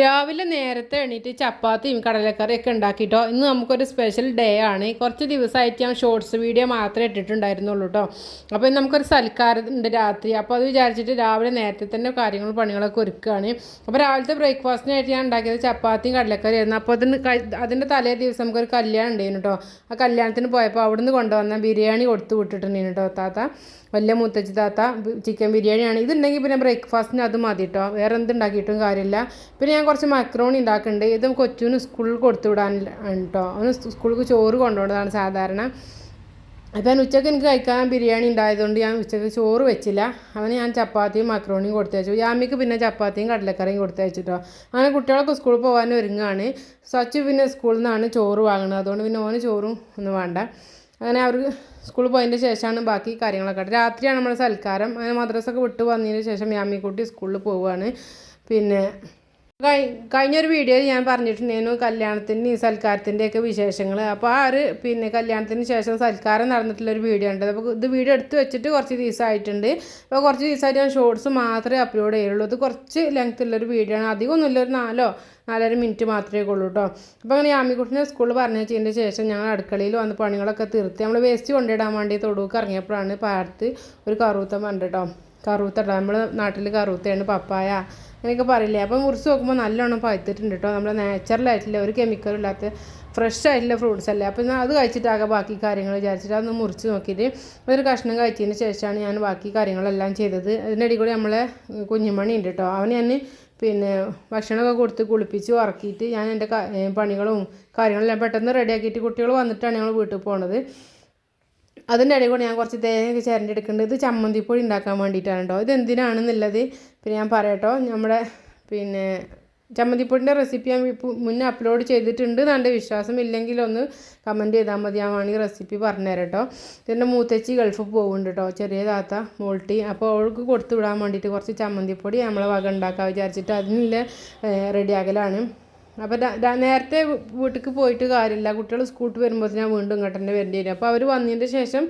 രാവിലെ നേരത്തെ എണീറ്റ് ചപ്പാത്തിയും കടലക്കറിയൊക്കെ ഉണ്ടാക്കിയിട്ടോ ഇന്ന് നമുക്കൊരു സ്പെഷ്യൽ ഡേ ആണ്. കുറച്ച് ദിവസമായിട്ട് ഞാൻ ഷോർട്സ് വീഡിയോ മാത്രമേ ഇട്ടിട്ടുണ്ടായിരുന്നുള്ളൂ കേട്ടോ അപ്പോൾ ഇന്ന് നമുക്കൊരു സൽക്കാരം ഉണ്ട് രാത്രി. അപ്പോൾ അത് വിചാരിച്ചിട്ട് രാവിലെ നേരത്തെ തന്നെ കാര്യങ്ങളും പണികളൊക്കെ ഒരുക്കുകയാണ് അപ്പോൾ രാവിലത്തെ ബ്രേക്ക്ഫാസ്റ്റിനായിട്ട് ഞാൻ ഉണ്ടാക്കിയത് ചപ്പാത്തിയും കടലക്കറിയായിരുന്നു. അപ്പോൾ അതിന് അതിന്റെ തലേ ദിവസം നമുക്കൊരു കല്യാണം ഉണ്ടായിരുന്നു കേട്ടോ ആ കല്യാണത്തിന് പോയപ്പോൾ അവിടുന്ന് കൊണ്ടുവന്ന ബിരിയാണി കൊടുത്തു വിട്ടിട്ടുണ്ടായിരുന്നു കേട്ടോ താത്ത. വലിയ മുത്തച്ഛി താത്ത ചിക്കൻ ബിരിയാണിയാണ്. ഇതുണ്ടെങ്കിൽ പിന്നെ ബ്രേക്ക്ഫാസ്റ്റിന് അത് മതി കേട്ടോ വേറെ എന്തുണ്ടാക്കിയിട്ടും കാര്യമില്ല. പിന്നെ ഞാൻ കുറച്ച് മക്രോണി ഉണ്ടാക്കുന്നുണ്ട് ഇത് കൊച്ചുവിന് സ്കൂളിൽ കൊടുത്തു വിടാൻ കേട്ടോ അവന് സ്കൂളിൽ ചോറ് കൊണ്ടുപോകുന്നതാണ് സാധാരണ. അപ്പം ഉച്ചയ്ക്ക് എനിക്ക് കഴിക്കാൻ ബിരിയാണി ഉണ്ടായതുകൊണ്ട് ഞാൻ ഉച്ചയ്ക്ക് ചോറ് വെച്ചില്ല. അവന് ഞാൻ ചപ്പാത്തിയും മക്രോണിയും കൊടുത്തയച്ചു യാമിക്ക് പിന്നെ ചപ്പാത്തിയും കടലക്കറിയും കൊടുത്തയച്ചിട്ടോ അങ്ങനെ കുട്ടികളൊക്കെ സ്കൂളിൽ പോകാൻ ഒരുങ്ങാണ്. സച്ചു പിന്നെ സ്കൂളിൽ നിന്നാണ് ചോറ് വാങ്ങുന്നത് അതുകൊണ്ട് പിന്നെ ഓന് ചോറും ഒന്നും വേണ്ട. അങ്ങനെ അവർ സ്കൂളിൽ പോയതിന്റെ ശേഷമാണ് ബാക്കി കാര്യങ്ങളൊക്കെ രാത്രിയാണ് നമ്മുടെ സൽക്കാരം. അങ്ങനെ മദ്രസൊക്കെ വിട്ട് വന്നതിന് ശേഷം യാമിക്കുട്ടി സ്കൂളിൽ പോവുകയാണ് പിന്നെ കഴിഞ്ഞൊരു വീഡിയോയിൽ ഞാൻ പറഞ്ഞിട്ടുണ്ടായിരുന്നു കല്യാണത്തിന്റെയും സൽക്കാരത്തിന്റെയൊക്കെ വിശേഷങ്ങൾ അപ്പോൾ ആ ഒരു പിന്നെ കല്യാണത്തിന് ശേഷം സൽക്കാരം നടന്നിട്ടുള്ളൊരു വീഡിയോ ഉണ്ട്. അപ്പോൾ ഇത് വീഡിയോ എടുത്ത് വെച്ചിട്ട് കുറച്ച് ദിവസമായിട്ടുണ്ട്. അപ്പോൾ കുറച്ച് ദിവസമായിട്ട് ഞാൻ ഷോർട്സ് മാത്രമേ അപ്ലോഡ് ചെയ്യുള്ളൂ. ഇത് കുറച്ച് ലെങ്ത് ഉള്ളൊരു വീഡിയോ ആണ്. അധികം ഒന്നുമില്ല ഒരു നാലോ നാലര മിനിറ്റ് മാത്രമേ ഉള്ളൂ കേട്ടോ അപ്പോൾ അങ്ങനെ ആമിക്കുട്ടിനെ സ്കൂളിൽ പറഞ്ഞതിന്റെ ശേഷം ഞങ്ങൾ അടുക്കളയിൽ വന്ന് പണികളൊക്കെ തീർത്ത് നമ്മൾ വേസ്റ്റ് കൊണ്ടിടാൻ വേണ്ടി തൊടുക്ക് ഇറങ്ങിയപ്പോഴാണ് പാടത്ത് ഒരു കറുത്ത മണ്ട് കേട്ടോ നമ്മൾ നാട്ടിൽ കറുത്തയാണ് പപ്പായ അങ്ങനെയൊക്കെ പറയില്ലേ? അപ്പോൾ മുറിച്ച് നോക്കുമ്പോൾ നല്ലോണം പഴുത്തിട്ടുണ്ട് കേട്ടോ നമ്മൾ നാച്ചുറലായിട്ടില്ല ഒരു കെമിക്കലും ഇല്ലാത്ത ഫ്രഷ് ആയിട്ടുള്ള ഫ്രൂട്ട്സ് അല്ലേ? അപ്പോൾ ഞാൻ അത് കഴിച്ചിട്ടാകെ ബാക്കി കാര്യങ്ങൾ വിചാരിച്ചിട്ട് അതൊന്ന് മുറിച്ച് നോക്കിയിട്ട് ഒരു കഷ്ണം കഴിച്ചതിന് ശേഷമാണ് ഞാൻ ബാക്കി കാര്യങ്ങളെല്ലാം ചെയ്തത്. അതിന്റെ കൂടി നമ്മളെ കുഞ്ഞുമണി ഉണ്ട് കേട്ടോ അവൻ ഞാൻ പിന്നെ ഭക്ഷണമൊക്കെ കൊടുത്ത് കുളിപ്പിച്ച് ഉറക്കിയിട്ട് ഞാൻ എന്റെ പണികളും കാര്യങ്ങളെല്ലാം പെട്ടെന്ന് റെഡിയാക്കിയിട്ട് കുട്ടികൾ വന്നിട്ടാണ് ഞങ്ങൾ വീട്ടിൽ പോണത്. അതിന്റെ ഇടയിൽ കൂടെ ഞാൻ കുറച്ച് തേങ്ങയൊക്കെ ചിരണ്ടെടുക്കുന്നുണ്ട് ഇത് ചമ്മന്തിപ്പൊടി ഉണ്ടാക്കാൻ വേണ്ടിയിട്ടാണ് കേട്ടോ ഇത് എന്തിനാണെന്നുള്ളത് പിന്നെ ഞാൻ പറയട്ടോ നമ്മുടെ പിന്നെ ചമ്മന്തിപ്പൊടിന്റെ റെസിപ്പി ഞാൻ മുന്നേ അപ്ലോഡ് ചെയ്തിട്ടുണ്ട് എന്നാണ് വിശ്വാസം. ഇല്ലെങ്കിൽ ഒന്ന് കമന്റ് ചെയ്താൽ മതി. ഞാൻ വേണമെങ്കിൽ റെസിപ്പി പറഞ്ഞുതരാം കേട്ടോ. ഇതിന്റെ മൂത്തച്ചി ഗൾഫ് പോകുന്നുണ്ട് കേട്ടോ. ചെറിയ താത്ത മോൾട്ടി. അപ്പോൾ അവൾക്ക് കൊടുത്തു വിടാൻ വേണ്ടിയിട്ട് കുറച്ച് ചമ്മന്തിപ്പൊടി നമ്മളെ വക ഉണ്ടാക്കാൻ വിചാരിച്ചിട്ട് അതിനുള്ള റെഡിയാക്കലാണ് അപ്പോൾ നേരത്തെ വീട്ടിലേക്ക് പോയിട്ട് കാര്യമില്ല. കുട്ടികൾ സ്കൂട്ട് വരുമ്പോൾ ഞാൻ വീണ്ടും ഇങ്ങോട്ട് തന്നെ വരേണ്ടി വരും. അപ്പോൾ അവർ വന്നതിന്റെ ശേഷം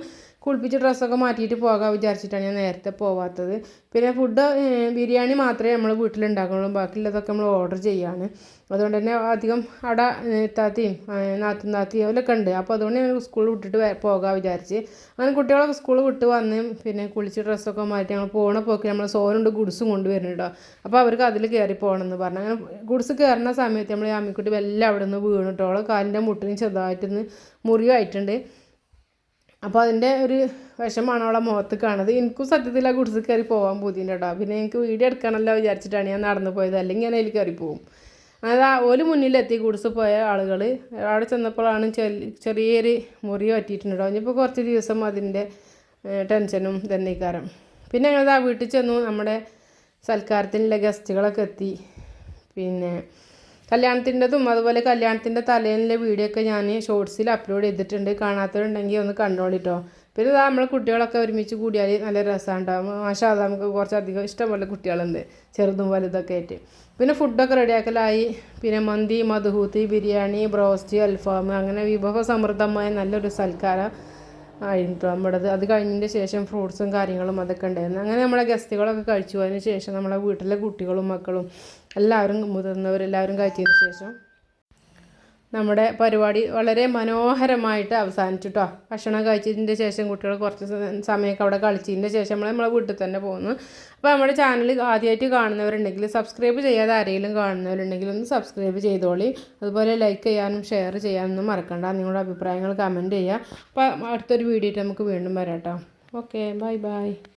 കുളിപ്പിച്ച് ഡ്രസ്സൊക്കെ മാറ്റിയിട്ട് പോകാൻ വിചാരിച്ചിട്ടാണ് ഞാൻ നേരത്തെ പോവാത്തത്. പിന്നെ ഫുഡ് ബിരിയാണി മാത്രമേ നമ്മൾ വീട്ടിലുണ്ടാക്കുള്ളൂ. ബാക്കിയുള്ളതൊക്കെ നമ്മൾ ഓർഡർ ചെയ്യാണ്. അതുകൊണ്ട് തന്നെ അധികം അവിടെ താത്തയും നാത്തും താത്തയും അവരൊക്കെ ഉണ്ട്. അപ്പോൾ അതുകൊണ്ട് ഞാൻ സ്കൂൾ വിട്ടിട്ട് പോകാൻ വിചാരിച്ച്. അങ്ങനെ കുട്ടികളൊക്കെ സ്കൂൾ വിട്ട് വന്ന് പിന്നെ കുളിച്ച് ഡ്രസ്സൊക്കെ മാറ്റി ഞങ്ങൾ പോകണ പോക്ക് നമ്മൾ സോനുണ്ട് ഗുഡ്സും കൊണ്ടുവരുന്നുണ്ടോ അപ്പോൾ അവർക്ക് അതിൽ കയറി പോകണമെന്ന് പറഞ്ഞു. അങ്ങനെ ഗുഡ്സ് കയറുന്ന സമയത്ത് നമ്മൾ അമ്മിക്കുട്ടി എല്ലാം അവിടെ നിന്ന് വീണിട്ടോളം കാലിന്റെ മുട്ടിന് ചെറുതായിട്ടൊന്ന് മുറിവായിട്ടുണ്ട്. അപ്പോൾ അതിന്റെ ഒരു വിഷമാണ് അവളെ മുഖത്ത് കാണുന്നത്. എനിക്കും സത്യത്തിൽ ആ ഗുഡ്സ് കയറി പോകാൻ ബുദ്ധിമുട്ട് കേട്ടോ പിന്നെ എനിക്ക് വീഡിയോ എടുക്കണമല്ലോ വിചാരിച്ചിട്ടാണ് ഞാൻ നടന്നു പോയത്. അല്ലെങ്കിൽ ഞാൻ അതിൽ കയറി പോകും അത് ഒരു മുന്നിലെത്തി ഗുഡ്സ് പോയ ആളുകൾ അവിടെ ചെന്നപ്പോഴാണ് ചെറിയൊരു മുറി പറ്റിയിട്ടുണ്ടോ ഇനിയിപ്പോൾ കുറച്ച് ദിവസം അതിന്റെ ടെൻഷനും തന്നെക്കാരം പിന്നെ ഞങ്ങൾ ആ വീട്ടിൽ ചെന്നു. നമ്മുടെ സൽക്കാരത്തിനുള്ള ഗസ്റ്റുകളൊക്കെ എത്തി. പിന്നെ കല്യാണത്തിന്റെതും അതുപോലെ കല്യാണത്തിന്റെ തലേന്നിലെ വീഡിയോ ഒക്കെ ഞാൻ ഷോർട്സിൽ അപ്ലോഡ് ചെയ്തിട്ടുണ്ട്. കാണാത്തവരുണ്ടെങ്കിൽ ഒന്ന് കണ്ടോളിട്ടോ. പിന്നെ ഇതാ നമ്മളെ കുട്ടികളൊക്കെ ഒരുമിച്ച് കൂടിയാൽ നല്ല രസമാണ് രസമുണ്ടാകും മാഷാ നമുക്ക് കുറച്ചധികം ഇഷ്ടംപോലെ കുട്ടികളുണ്ട്. ചെറുതും വലുതൊക്കെ ആയിട്ട്. പിന്നെ ഫുഡൊക്കെ റെഡിയാക്കലായി പിന്നെ മന്തി മധുഹൂത്തി ബിരിയാണി ബ്രോസ്റ്റ് അൽഫാം അങ്ങനെ വിഭവ സമൃദ്ധമായ നല്ലൊരു സൽക്കാരം. ആയിരുന്നു. നമ്മുടേത് അത് കഴിഞ്ഞതിന്റെ ശേഷം ഫ്രൂട്ട്സും കാര്യങ്ങളും അതൊക്കെ ഉണ്ടായിരുന്നു. അങ്ങനെ നമ്മളെ ഗസ്റ്റുകളൊക്കെ കഴിച്ചു. അതിന് ശേഷം നമ്മളെ വീട്ടിലെ കുട്ടികളും മക്കളും എല്ലാവരും മുതിർന്നവരെല്ലാവരും കഴിച്ചതിന് ശേഷം നമ്മുടെ പരിപാടി വളരെ മനോഹരമായിട്ട് അവസാനിച്ചു കേട്ടോ ഭക്ഷണം കഴിച്ചതിന്റെ ശേഷം കുട്ടികൾ കുറച്ച് സമയമൊക്കെ അവിടെ കളിച്ചതിന്റെ ശേഷം നമ്മൾ നമ്മളെ വീട്ടിൽ തന്നെ പോകുന്നു. അപ്പോൾ നമ്മുടെ ചാനൽ ആദ്യമായിട്ട് കാണുന്നവരുണ്ടെങ്കിൽ സബ്സ്ക്രൈബ് ചെയ്യാതെ ആരെങ്കിലും കാണുന്നവരുണ്ടെങ്കിൽ ഒന്ന് സബ്സ്ക്രൈബ് ചെയ്തോളി. അതുപോലെ ലൈക്ക് ചെയ്യാനും ഷെയർ ചെയ്യാനൊന്നും മറക്കണ്ട. നിങ്ങളുടെ അഭിപ്രായങ്ങൾ കമന്റ് ചെയ്യുക. അപ്പോൾ അടുത്തൊരു വീഡിയോ നമുക്ക് വീണ്ടും വരാം കേട്ടോ ഓക്കെ ബൈ ബൈ